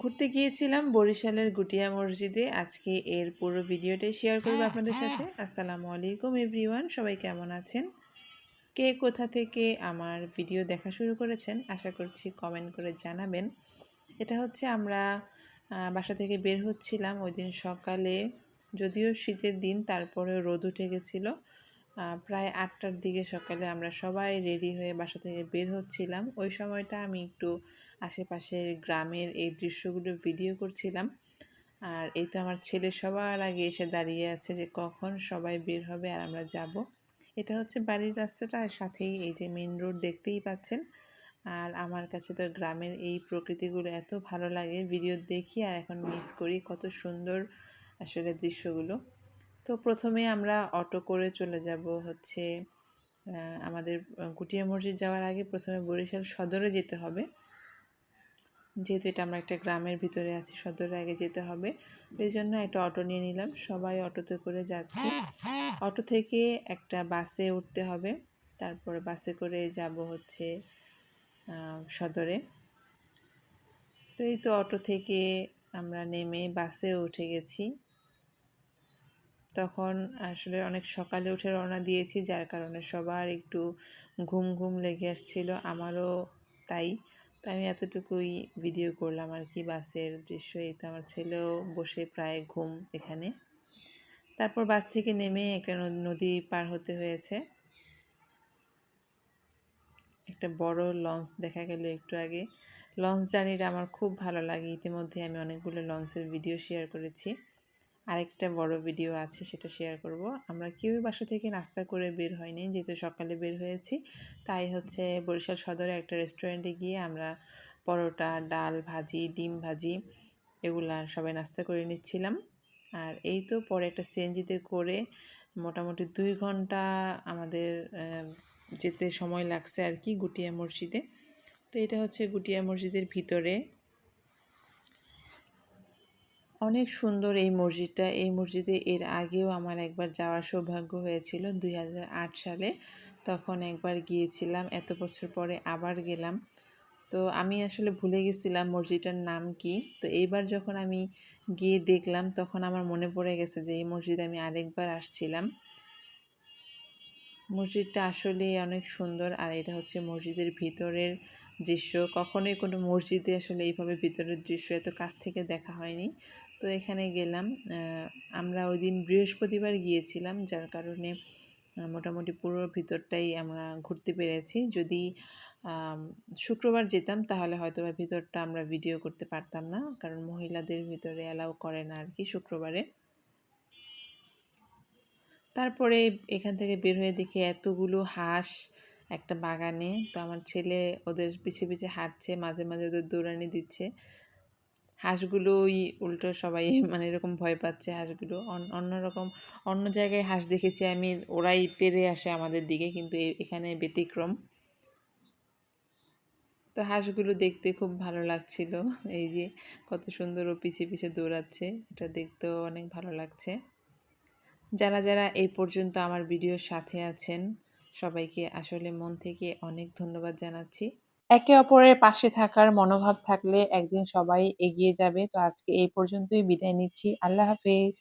ঘুরতে গিয়েছিলাম বরিশালের গুটিয়া মসজিদে। আজকে এর পুরো ভিডিওটাই শেয়ার করব আপনাদের সাথে। আসসালামু আলাইকুম এভরিওয়ান সবাই কেমন আছেন? কে কোথা থেকে আমার ভিডিও দেখা শুরু করেছেন আশা করছি কমেন্ট করে জানাবেন। এটা হচ্ছে আমরা বাসা থেকে বের হচ্ছিলাম ওই দিন সকালে। যদিও শীতের দিন তারপরেও রোদ উঠে গেছিল। প্রায় আটটার দিকে সকালে আমরা সবাই রেডি হয়ে বাসা থেকে বের হচ্ছিলাম। ওই সময়টা আমি একটু আশেপাশের গ্রামের এই দৃশ্যগুলো ভিডিও করছিলাম। আর এই তো আমার ছেলে সবার আগে এসে দাঁড়িয়ে আছে যে কখন সবাই বের হবে আর আমরা যাব। এটা হচ্ছে বাড়ির রাস্তাটা আর সাথেই এই যে মেন রোড দেখতেই পাচ্ছেন। আর আমার কাছে তো গ্রামের এই প্রকৃতিগুলো এত ভালো লাগে। ভিডিও দেখি আর এখন মিস করি কত সুন্দর আসলে দৃশ্যগুলো। তো প্রথমে আমরা অটো করে চলে যাব হচ্ছে আমাদের গুটিয়া মসজিদ যাওয়ার আগে প্রথমে বরিশাল সদরে যেতে হবে। যেহেতু এটা আমরা একটা গ্রামের ভিতরে আছি সদরে আগে যেতে হবে। এই জন্য একটা অটো নিয়ে নিলাম। সবাই অটোতে করে যাচ্ছি। অটো থেকে একটা বাসে উঠতে হবে। তারপরে বাসে করে যাব হচ্ছে সদরে। তো এই তো অটো থেকে আমরা নেমে বাসে উঠে গেছি। তখন আসলে অনেক সকালে উঠে রওনা দিয়েছি, যার কারণে সবার একটু ঘুম ঘুম লেগে আসছিল, আমারও তাই। তো আমি এতটুকুই ভিডিও করলাম আর কি, বাসের দৃশ্য এই তো আমার ছেলেও বসে প্রায় ঘুম এখানে। তারপর বাস থেকে নেমে একটা নদী পার হতে হয়েছে। একটা বড় লঞ্চ দেখা গেল একটু আগে। লঞ্চ জার্নিটা আমার খুব ভালো লাগে। ইতিমধ্যে আমি অনেকগুলো লঞ্চের ভিডিও শেয়ার করেছি। আরেকটা বড় ভিডিও আছে, সেটা শেয়ার করব। আমরা কেউই বাসা থেকে নাস্তা করে বের হয়নি, যেহেতু সকালে বের হয়েছি। তাই হচ্ছে বরিশাল সদরে একটা রেস্টুরেন্টে গিয়ে আমরা পরোটা, ডাল ভাজি, ডিম ভাজি এগুলা সবাই নাস্তা করে নিচ্ছিলাম। আর এই তো পরে একটা সিএনজিতে করে মোটামুটি দুই ঘণ্টা আমাদের যেতে সময় লাগছে আর কি গুটিয়া মসজিদে। তো এটা হচ্ছে গুটিয়া মসজিদের ভিতরে অনেক সুন্দর এই মসজিদটা। এই মসজিদে এর আগেও আমার একবার যাওয়ার সৌভাগ্য হয়েছিল দুই হাজার আট সালে। তখন একবার গিয়েছিলাম, এত বছর পরে আবার গেলাম। তো আমি আসলে ভুলে গেছিলাম মসজিদটার নাম কি। তো এইবার যখন আমি গিয়ে দেখলাম, তখন আমার মনে পড়ে গেছে যে এই মসজিদে আমি আরেকবার আসছিলাম। মসজিদটা আসলে অনেক সুন্দর। আর এটা হচ্ছে মসজিদের ভিতরের দৃশ্য। কখনোই কোনো মসজিদে আসলে এইভাবে ভিতরের দৃশ্য এত কাছ থেকে দেখা হয়নি। তো এখানে গেলাম। আমরা ওই দিন বৃহস্পতিবার গিয়েছিলাম, যার কারণে মোটামুটি পুরো ভিতরটাই আমরা ঘুরতে পেরেছি। যদি শুক্রবার যেতাম, তাহলে হয়তো বা ভিতরটা আমরা ভিডিও করতে পারতাম না। কারণ মহিলাদের ভিতরে অ্যালাউ করে না আর কি শুক্রবারে। তারপরে এখান থেকে বের হয়ে দেখি এতগুলো হাঁস একটা বাগানে। তো আমার ছেলে ওদের পিছে পিছে হাঁটছে, মাঝে মাঝে ওদের দৌড়ানি দিচ্ছে। হাঁসগুলোই উল্টো সবাই মানে এরকম ভয় পাচ্ছে হাঁসগুলো। অন- অন্যরকম অন্য জায়গায় হাঁস দেখেছি আমি, ওরাই তেড়ে আসে আমাদের দিকে কিন্তু এখানে ব্যতিক্রম। তো হাঁসগুলো দেখতে খুব ভালো লাগছিল। এই যে কত সুন্দর ও পিছে পিছে দৌড়াচ্ছে, এটা দেখতেও অনেক ভালো লাগছে। যারা যারা এই পর্যন্ত আমার ভিডিওর সাথে আছেন, সবাইকে আসলে মন থেকে অনেক ধন্যবাদ জানাচ্ছি। একে অপরের পাশে থাকার মনোভাব থাকলে একদিন সবাই এগিয়ে যাবে। তো আজকে এই পর্যন্তই বিদায় নিচ্ছি। আল্লাহ হাফেজ।